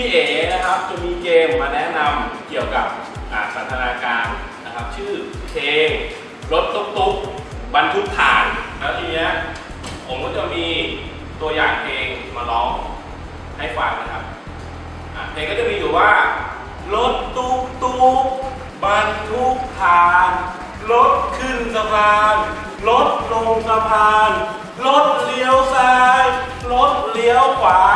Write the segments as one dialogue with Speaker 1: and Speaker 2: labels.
Speaker 1: พี่เอ๋นะครับจะมีเกมมาแนะนำเกี่ยวกับสันทนาการนะครับ ชื่อเพลงรถตุ๊กตุ๊กบรรทุกถ่านแล้วทีเนี้ยผมก็จะมีตัวอย่างเพลงมาร้องให้ฟังนะครับเพลงก็จะมีอยู่ว่ารถตุ๊กตุ๊กบรรทุกถ่านรถขึ้นสะพานรถลงสะพานรถเลี้ยวซ้ายรถเลี้ยวขวา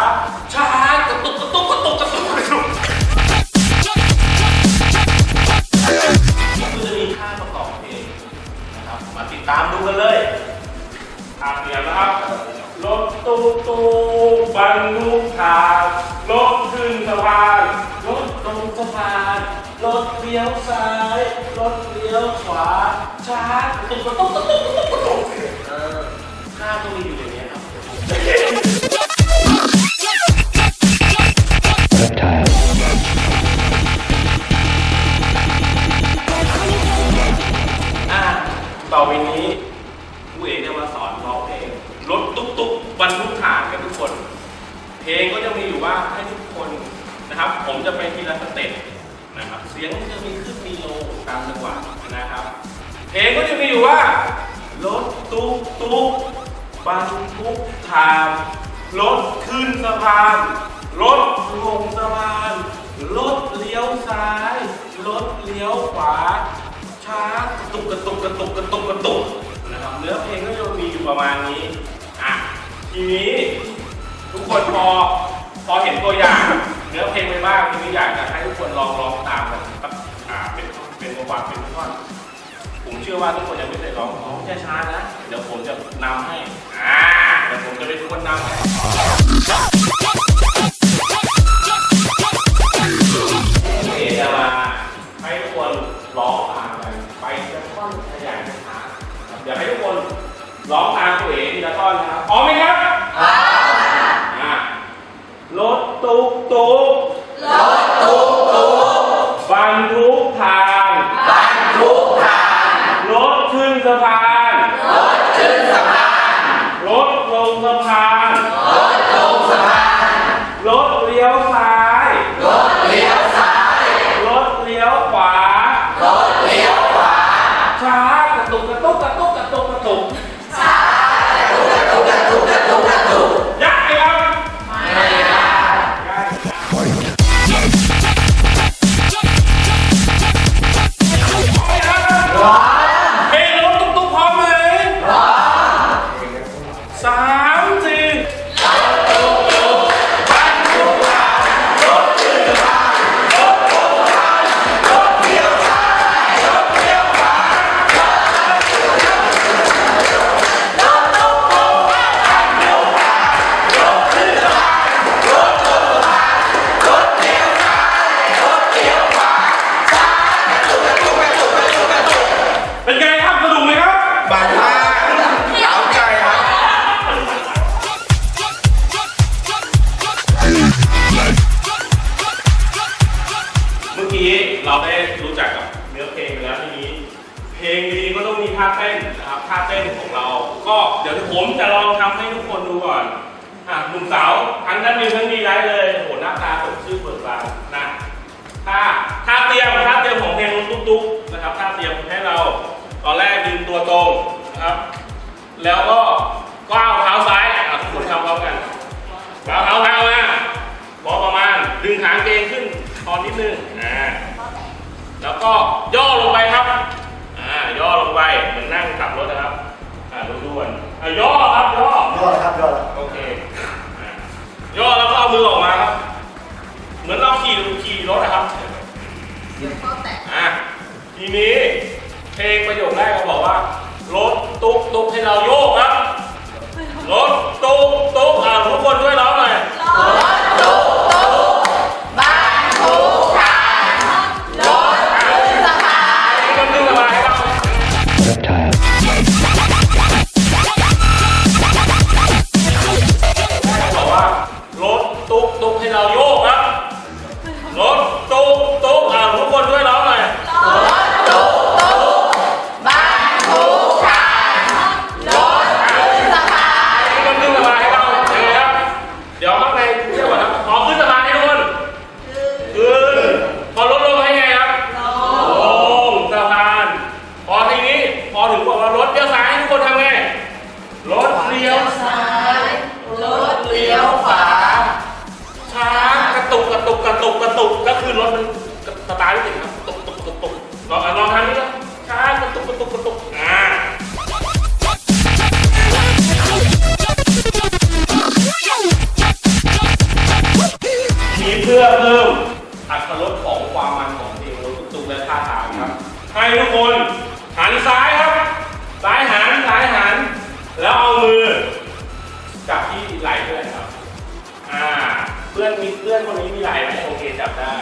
Speaker 1: รถเลี้ยวซ้าย รถเลี้ยวขวา ช้ากระตุกกตุกกตุกกระตุกกตุกเออท่าต้องมีอยู่อย่างนี้ยครับ
Speaker 2: reptile,
Speaker 1: อะต่อไปนี้ครูเอกจะมาสอนร้องเพลงรถตุ๊กตุ๊กบรรทุกถ่านกันทุกคน เพลงก็จะมีอยู่ว่าให้ทุกคนนะครับ ผมจะไปทีละสเต็ป นะครับ เสียงก็จะมีขึ้นมีลงตามจังหวะนะครับ เพลงก็จะมีอยู่ว่ารถตุ๊กตุ๊กบรรทุกถ่านรถขึ้นสะพานรถลงสะพานรถเลี้ยวซ้ายรถเลี้ยวขวา ช้ากระตุกกระตุกกระตุกกระตุกกระตุกนะครับเนื้อเพลงก็จะมีอยู่ประมาณนี้อะทีนี้ทุกคนพอพอเห็นตัวอย่าง เนื้อเพลงไปบ้างทีนี้อยากจะให้ทุกคนลองลอง เป็นประวัติเป็นท่อนผมเชื่อว่าทุกคนยังไม่เคยร้องร้องช้าๆนะ เดี๋ยวผมจะนำให้ อ่าเดี๋ยวผมจะเป็นคนนำให้เอจะมาให้ทุกคนร้องตามกันไปทีละท่อนขยายช้าๆครับเดี๋ยวให้ทุกคนร้องตามตัวเองทีละท่อนนะครับพร้อมไหมครับ อะรถตุ๊กตุ๊ก กี้เราได้รู้จักกับเนื้อเพลงไปแล้วทีนี้ เพลงดีก็ต้องมีท่าเต้นนะครับท่าเต้นของเรา ก็เดี๋ยวผมจะลองทำให้ทุกคนดูก่อนอะหนุ่มสาวทั้งนั้นมีทั้งดีไลท์เลยโอ้โหหน้าตาสดชื่นเบิกบานนะท่าท่าเตรียมท่าเตรียมของเพลงตุ๊กตุ๊กนะครับท่าเตรียมให้เรา ตอนแรกยืนตัวตรงนะครับ แล้วก็ก้าวเท้าซ้าย เพลงประโยคแรกเขาบอกว่า รถตุ๊กตุ๊กให้เราโยกครับ รถ รุปก็คือรถมันสตาร์ทไม่
Speaker 3: ติดครับตุก
Speaker 1: ตุกตุกตุกลองลองทางนี้ก็ช้ากระตุกกระตุกกระตุกอ่าทีเพื่อเพิ่มอัตรสของความมันของเพลงรถตุกและท่าทางครับ ให้ทุกคนหันซ้ายครับ ซ้ายหันซ้ายหัน แล้วเอามือจับที่ไหล่เพื่อนครับ อ่า เพื่อนมีเพื่อนคนนี้มีไหล่ไหม จับได้